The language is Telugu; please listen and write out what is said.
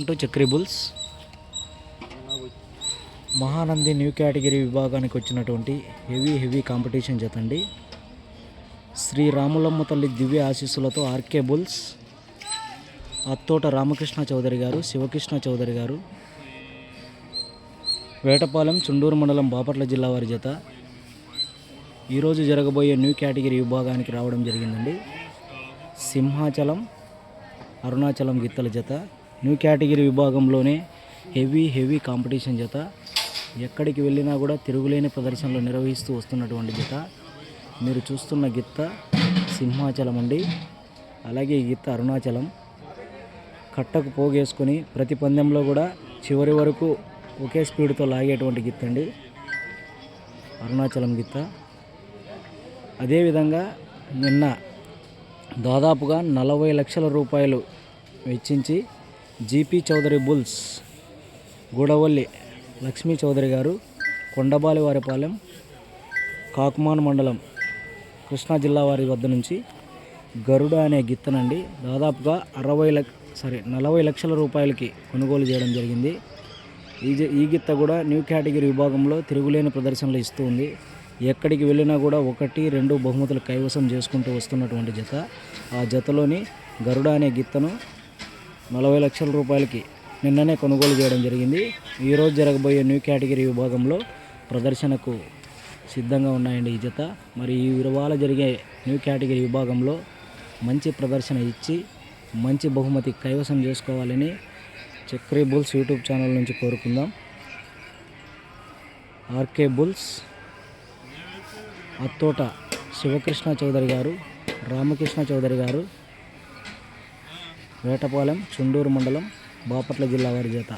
Welcome to Chakri bulls Mahanandi new category విభాగానికి వచ్చినటువంటి హెవీ హెవీ కాంపిటీషన్ జత అండి శ్రీ రాములమ్మ తల్లి దివ్య ఆశీస్సులతో ఆర్కే బుల్స్ అత్తోట రామకృష్ణ చౌదరి గారు శివకృష్ణ చౌదరి గారు వేటపాలెం చుండూరు మండలం బాపట్ల జిల్లా వారి జత. ఈరోజు జరగబోయే న్యూ కేటగిరీ విభాగానికి రావడం జరిగిందండి. సింహాచలం అరుణాచలం గిత్తల జత. న్యూ కేటగిరీ విభాగంలోనే హెవీ హెవీ కాంపిటీషన్ జత. ఎక్కడికి వెళ్ళినా కూడా తిరుగులేని ప్రదర్శనలు నిర్వహిస్తూ వస్తున్నటువంటి జత. మీరు చూస్తున్న గిత్త సింహాచలం అండి. అలాగే ఈ గిత్త అరుణాచలం. కట్టకు పోగేసుకొని ప్రతి పందెంలో కూడా చివరి వరకు ఒకే స్పీడ్తో లాగేటువంటి గిత్త అండి. అరుణాచలం గిత్త. అదేవిధంగా నిన్న దాదాపుగా నలభై లక్షల రూపాయలు వెచ్చించి జీపీ చౌదరి బుల్స్ గూడవల్లి లక్ష్మీ చౌదరి గారు కొండబాలి వారిపాలెం కాకుమాన్ మండలం కృష్ణా జిల్లా వారి వద్ద నుంచి గరుడ అనే గిత్తనండి. దాదాపుగా అరవై లక్ష సారీ నలభై లక్షల రూపాయలకి కొనుగోలు చేయడం జరిగింది. ఈ జ- ఈ గిత్త కూడా న్యూ కేటగిరీ విభాగంలో తిరుగులేని ప్రదర్శనలు ఇస్తూ ఉంది. ఎక్కడికి వెళ్ళినా కూడా ఒకటి రెండు బహుమతులు కైవసం చేసుకుంటూ వస్తున్నటువంటి జత. ఆ జతలోని గరుడ అనే గిత్తను నలభై లక్షల రూపాయలకి నిన్ననే కొనుగోలు చేయడం జరిగింది. ఈరోజు జరగబోయే న్యూ కేటగిరీ విభాగంలో ప్రదర్శనకు సిద్ధంగా ఉన్నాయండి ఈ జత. మరి ఈ ఇవాళ జరిగే న్యూ కేటగిరీ విభాగంలో మంచి ప్రదర్శన ఇచ్చి మంచి బహుమతి కైవసం చేసుకోవాలని చక్రీ బుల్స్ యూట్యూబ్ ఛానల్ నుంచి కోరుకుందాం. ఆర్కే బుల్స్ అత్తోట శివకృష్ణ చౌదరి గారు రామకృష్ణ చౌదరి గారు వేటపాలెం చుండూరు మండలం బాపట్ల జిల్లా వారి జత.